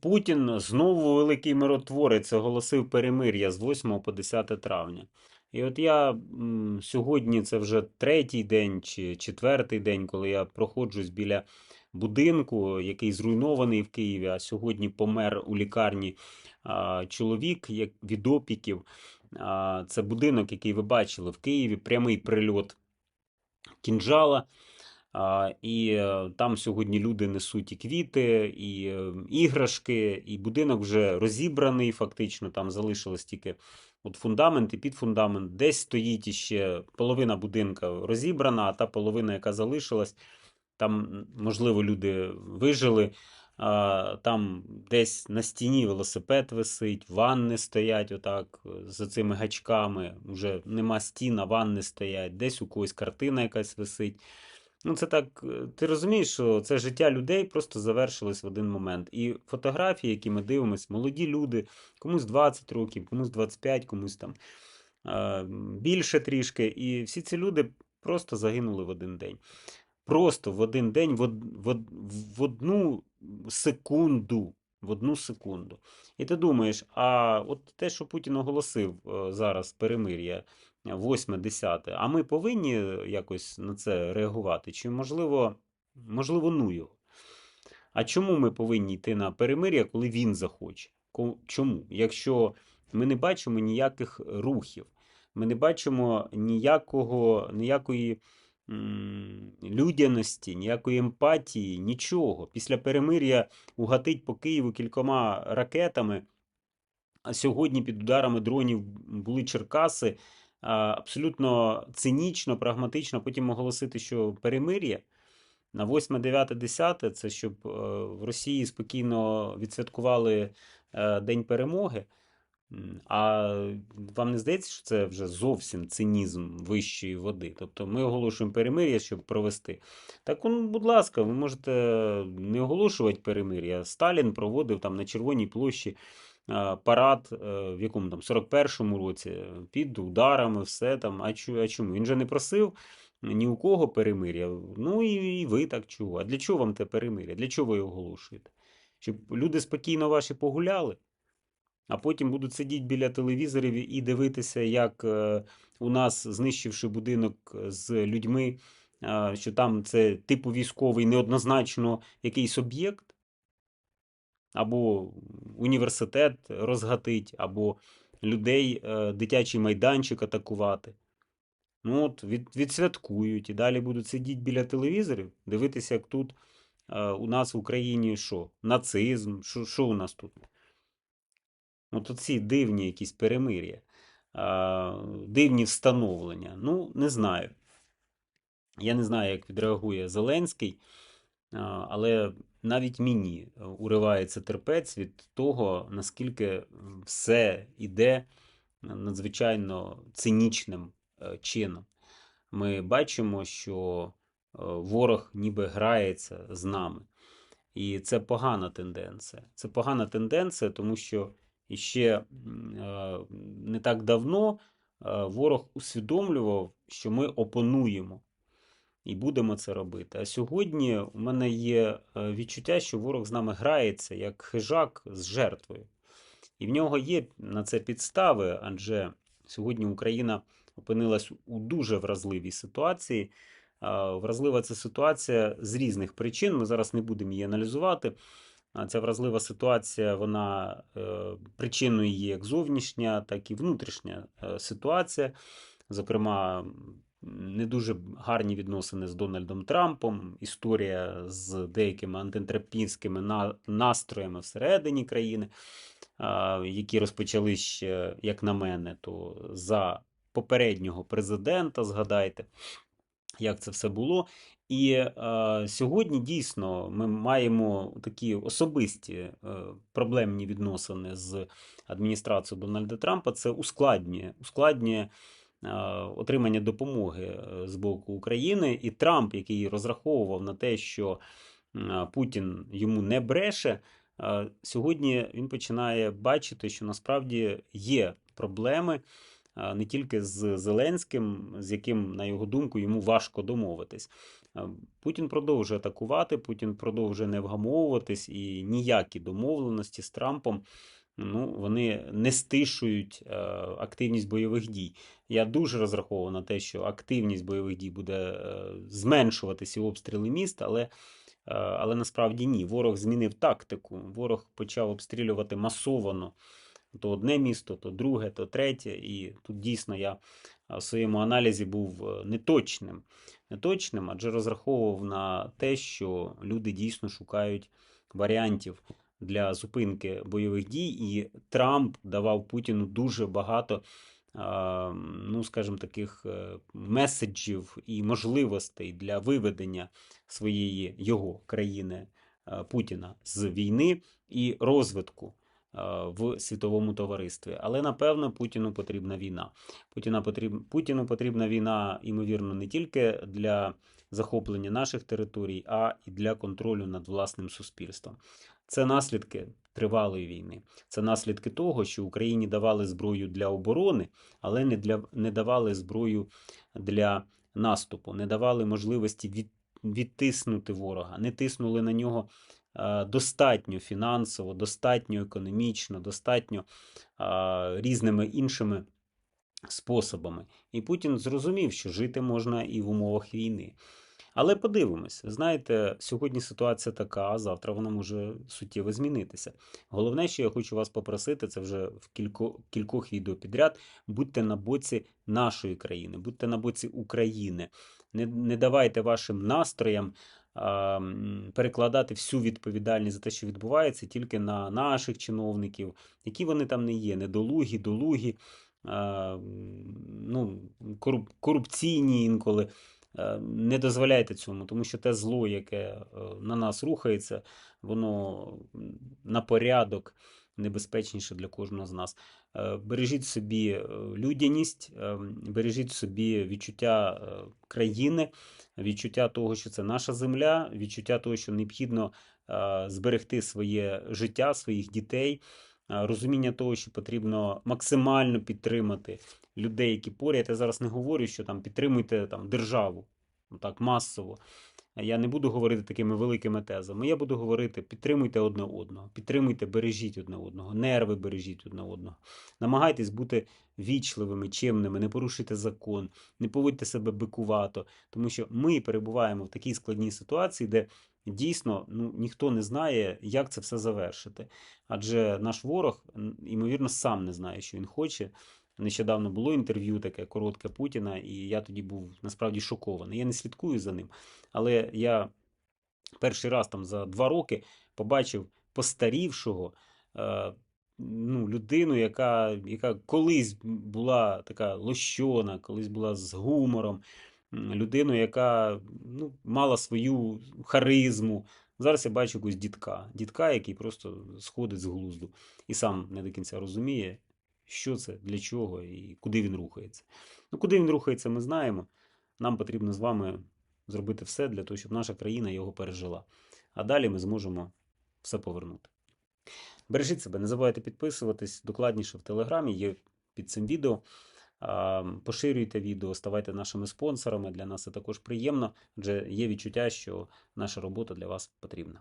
Путін знову великий миротворець оголосив перемир'я з 8 по 10 травня. І от я сьогодні це вже третій день чи четвертий день, коли я проходжусь біля будинку, який зруйнований в Києві, а сьогодні помер у лікарні а, чоловік як від опіків. А, це будинок, який ви бачили в Києві, прямий прильот кінжала. І е, там сьогодні люди несуть і квіти, і е, іграшки, і будинок вже розібраний, фактично. Там залишилось тільки от фундамент і підфундамент. Десь стоїть іще половина будинка розібрана, а та половина, яка залишилась, там, можливо, люди вижили. Там десь на стіні велосипед висить, ванни стоять отак е, за цими гачками. Уже нема стін, а ванни стоять, десь у когось картина якась висить. Ну, це так, е, ти розумієш, що це життя людей просто завершилось в один момент. І фотографії, які ми дивимося, молоді люди, комусь 20 років, комусь 25, комусь там більше трішки. І всі ці люди просто загинули в один день. Просто в один день, в, в, в одну секунду. В одну секунду. І ти думаєш, а от те, що Путін оголосив е, зараз перемир'я, 8-10, а ми повинні якось на це реагувати? Чи можливо, можливо, ну його? А чому ми повинні йти на перемир'я, коли він захоче? Чому? Якщо ми не бачимо ніяких рухів, ми не бачимо ніякого, ніякої людяності, ніякої емпатії, нічого. Після перемир'я угатить по Києву кількома ракетами, а сьогодні під ударами дронів були Черкаси. А, Абсолютно цинічно, прагматично потім оголосити, що перемир'я на 8, 9, 10 це щоб е, в Росії спокійно відсвяткували е, День перемоги. А вам не здається, що це вже зовсім цинізм вищої води? Тобто ми оголошуємо перемир'я, щоб провести. Так, он, будь ласка, ви можете не оголошувати перемир'я. Сталін проводив там на Червоній площі е, парад е, в якому там 41-му році е, під ударами, все там. А чому? Він же не просив ні у кого перемир'я. Ну і, і ви так чого. А для чого вам те перемир'я? Для чого ви його оголошуєте? Щоб люди спокійно ваші погуляли? А потім будуть сидіти біля телевізорів і дивитися, як е, у нас, знищивши будинок з людьми, е, що там це типу військовий, неоднозначно якийсь об'єкт, або університет розгатить, або людей, е, дитячий майданчик атакувати. Ну от від, відсвяткують і далі будуть сидіти біля телевізорів, дивитися, як тут е, у нас в Україні що? Нацизм, що, що у нас тут? От оці дивні якісь перемир'я, а, дивні встановлення. Ну, не знаю. Я не знаю, як відреагує Зеленський, але навіть мені е, уривається терпець від того, наскільки все іде надзвичайно цинічним е, чином. Ми бачимо, що е, ворог ніби грається з нами. І це погана тенденція. Це погана тенденція, тому що іще м, е, не так давно е, ворог усвідомлював, що ми опонуємо і будемо це робити. А сьогодні у мене є е, відчуття, що ворог з нами грається як хижак з жертвою. І в нього є на це підстави, адже сьогодні Україна опинилась у дуже вразливій ситуації. Вразлива ця ситуація з різних причин. Ми зараз не будемо її аналізувати. Ця вразлива ситуація, вона е, причиною є як зовнішня, так і внутрішня е, ситуація. Зокрема, не дуже гарні відносини з Дональдом Трампом, історія з деякими антитрапінськими настроями всередині країни, які розпочали ще, як на мене, то за попереднього президента, згадайте, як це все було. І е, сьогодні дійсно ми маємо такі особисті е, проблемні відносини з адміністрацією Дональда Трампа. Це ускладнює, ускладнює отримання допомоги е, з боку України. І Трамп, який розраховував на те, що Путін йому не бреше, е, сьогодні він починає бачити, що насправді є проблеми не тільки з Зеленським, з яким, на його думку, йому важко домовитись. Е, Путін продовжує атакувати, Путін продовжує не вгамовуватись, і ніякі домовленості з Трампом ну, вони не стишують е, активність бойових дій. Я дуже розраховував на те, що активність бойових дій буде е, зменшуватися обстріли міст, але, е, але насправді ні. Ворог змінив тактику. Ворог почав обстрілювати масовано. То одне місто, то друге, то третє. І тут дійсно я в своєму аналізі був неточним. Неточним, адже розраховував на те, що люди дійсно шукають варіантів для зупинки бойових дій, і Трамп давав Путіну дуже багато, ну скажімо, таких е, меседжів і можливостей для виведення своєї його країни е, Путіна з війни і розвитку е, в світовому товаристві. Але напевно Путіну потрібна війна. Путіна потріб... Путіну потрібна війна, ймовірно, не тільки для захоплення наших територій, а і для контролю над власним суспільством. Це наслідки тривалої війни. Це наслідки того, що Україні давали зброю для оборони, але не для не давали зброю для наступу, не давали можливості від, відтиснути ворога, не тиснули на нього е, достатньо фінансово, достатньо економічно, достатньо е, різними іншими способами. І Путін зрозумів, що жити можна і в умовах війни. Але подивимось, знаєте, сьогодні ситуація така, а завтра вона може суттєво змінитися. Головне, що я хочу вас попросити, це вже в кілько, кількох відео підряд. Будьте на боці нашої країни, будьте на боці України. Не, не давайте вашим настроям перекладати всю відповідальність за те, що відбувається, тільки на наших чиновників, які вони там не є, недолугі, долугі, ну, коруп, корупційні інколи. Е, не дозволяйте цьому, тому що те зло, яке е, на нас рухається, воно на порядок небезпечніше для кожного з нас. Е, бережіть собі людяність, бережіть собі відчуття країни, відчуття того, що це наша земля, відчуття того, що необхідно зберегти своє життя, своїх дітей. Розуміння того, що потрібно максимально підтримати людей, які поряд. Я зараз не говорю, що там підтримуйте там державу так масово. Я не буду говорити такими великими тезами. Я буду говорити: підтримуйте одне одного, підтримуйте, бережіть одне одного, нерви бережіть одне одного. Намагайтесь бути вічливими, чемними, не порушуйте закон, не поводьте себе бикувато, тому що ми перебуваємо в такій складній ситуації, де дійсно ну, ніхто не знає, як це все завершити. Адже наш ворог, ймовірно, сам не знає, що він хоче. Нещодавно було інтерв'ю таке коротке Путіна, і я тоді був насправді шокований. Я не слідкую за ним. Але я перший раз там за два роки побачив постарівшого е, ну, людину, яка яка колись була така лощона, колись була з гумором, людину, яка ну, мала свою харизму. Зараз я бачу якусь дітка, дітка, який просто сходить з глузду і сам не до кінця розуміє що це, для чого і куди він рухається. Ну, куди він рухається, ми знаємо. Нам потрібно з вами зробити все для того, щоб наша країна його пережила. А далі ми зможемо все повернути. Бережіть себе, не забувайте підписуватись докладніше в Телеграмі, є під цим відео. Поширюйте відео, ставайте нашими спонсорами. Для нас це також приємно, адже є відчуття, що наша робота для вас потрібна.